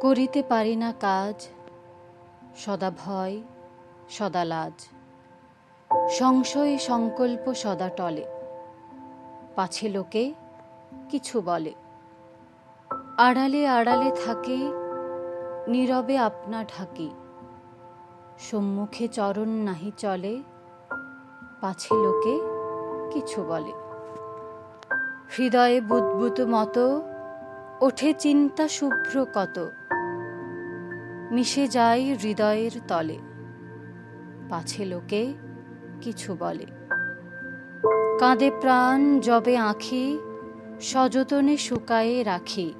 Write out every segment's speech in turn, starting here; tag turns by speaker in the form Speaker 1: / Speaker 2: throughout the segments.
Speaker 1: করিতে পারি না কাজ, সদা ভয়, সদা লাজ। সংশয়, সংকল্প সদা টলে, পাছে লোকে কিছু বলে। আড়ালে আড়ালে থাকি, নীরবে আপনা ঢাকি। সম্মুখে চরণ নাহি চলে, পাছে লোকে কিছু বলে। হৃদয়ে বুদবুত মতো ওঠে চিন্তা শুভ্র কত। মিশে যায় হৃদয়ের তলে। পাছে লোকে কিছু বলে। কাঁদে প্রাণ জবে আঁখি, সযতনে শুকায়ে রাখি।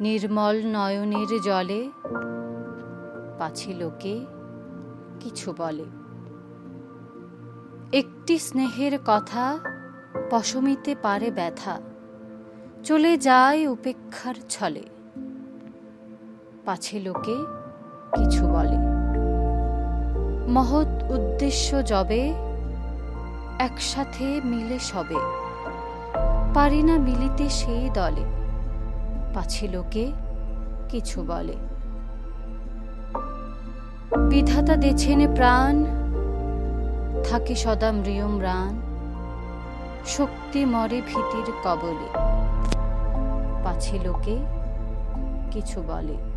Speaker 1: নির্মল নয়নের জলে পাছে লোকে কিছু বলে। একটি স্নেহের কথা পশমিতে পারে ব্যথা। চলে যায় উপেক্ষার ছলে। পাছে লোকে কিছু বলে। মহৎ উদ্দেশ্য যবে একসাথে মিলে সবে। পারি না মিলিতে সেই দলে, পাছে লোকে কিছু বলে। বিধাতা দেছেনে প্রাণ, থাকে সদা মৃয়ম্রাণ। শক্তি মরে ভীতির কবলে। পাছে লোকে কিছু বলে।